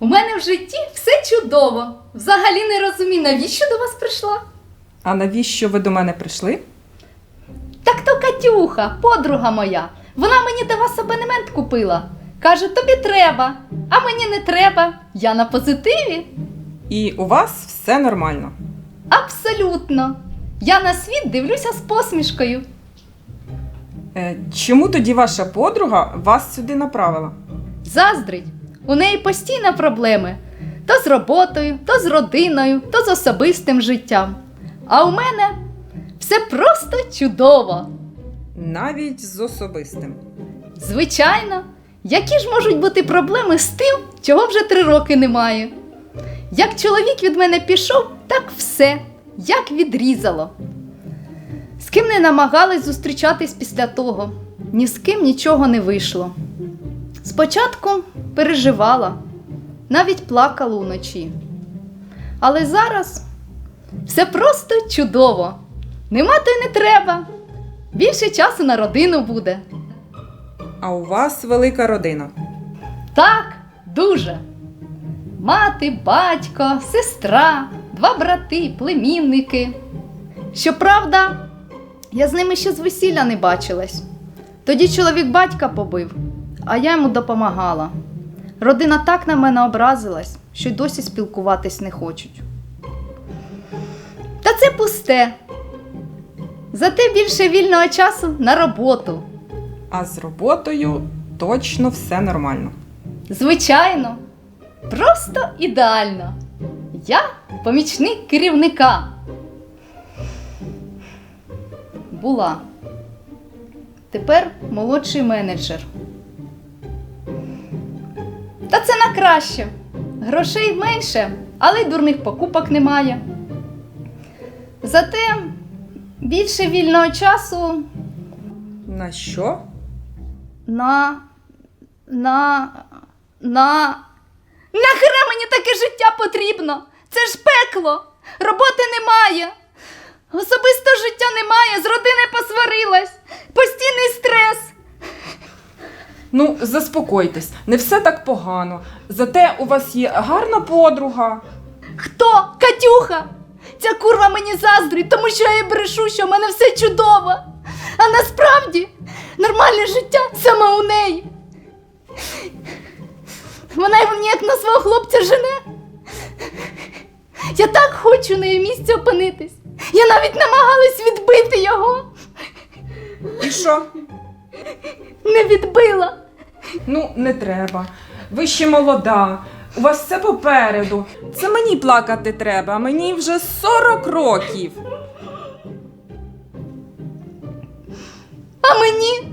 У мене в житті все чудово. Взагалі не розумію, навіщо до вас прийшла. А навіщо ви до мене прийшли? Так то Катюха, подруга моя. Вона мені до вас абонемент купила. Каже, тобі треба, а мені не треба. Я на позитиві. І у вас все нормально. Абсолютно. Я на світ дивлюся з посмішкою. Е, чому тоді ваша подруга вас сюди направила? Заздрить. У неї постійно проблеми. То з роботою, то з родиною, то з особистим життям. А у мене все просто чудово. Навіть з особистим. Звичайно, які ж можуть бути проблеми з тим, чого вже три роки немає? Як чоловік від мене пішов, так все, як відрізало. З ким не намагались зустрічатись після того, ні з ким нічого не вийшло. Спочатку переживала, навіть плакала уночі. Але зараз все просто чудово. Нема то й не треба. Більше часу на родину буде. А у вас велика родина. Так, дуже. Мати, батько, сестра, два брати, племінники. Щоправда, я з ними ще з весілля не бачилась. Тоді чоловік батька побив, а я йому допомагала. Родина так на мене образилась, що й досі спілкуватись не хочуть. Та це пусте. Зате більше вільного часу на роботу. А з роботою точно все нормально. Звичайно, просто ідеально. Я помічник керівника. Була. Тепер молодший менеджер. Та це на краще. Грошей менше, але й дурних покупок немає. Зате більше вільного часу На що? на. на. на. Нахера мені таке життя потрібно? Це ж пекло. Роботи немає. Особистого життя немає, з родини посварилась. Постійний стрес. Ну, заспокойтесь, не все так погано. Зате у вас є гарна подруга. Хто? Катюха? Ця курва мені заздрить, тому що я їй брешу, що в мене все чудово. А насправді нормальне життя саме у неї. Вона мені як на свого хлопця жене. Я так хочу на її місці опинитись. Я навіть намагалась відбити його. І що? Не відбила. Ну, не треба. Ви ще молода. У вас все попереду. Це мені плакати треба, мені вже 40 років. А мені 42!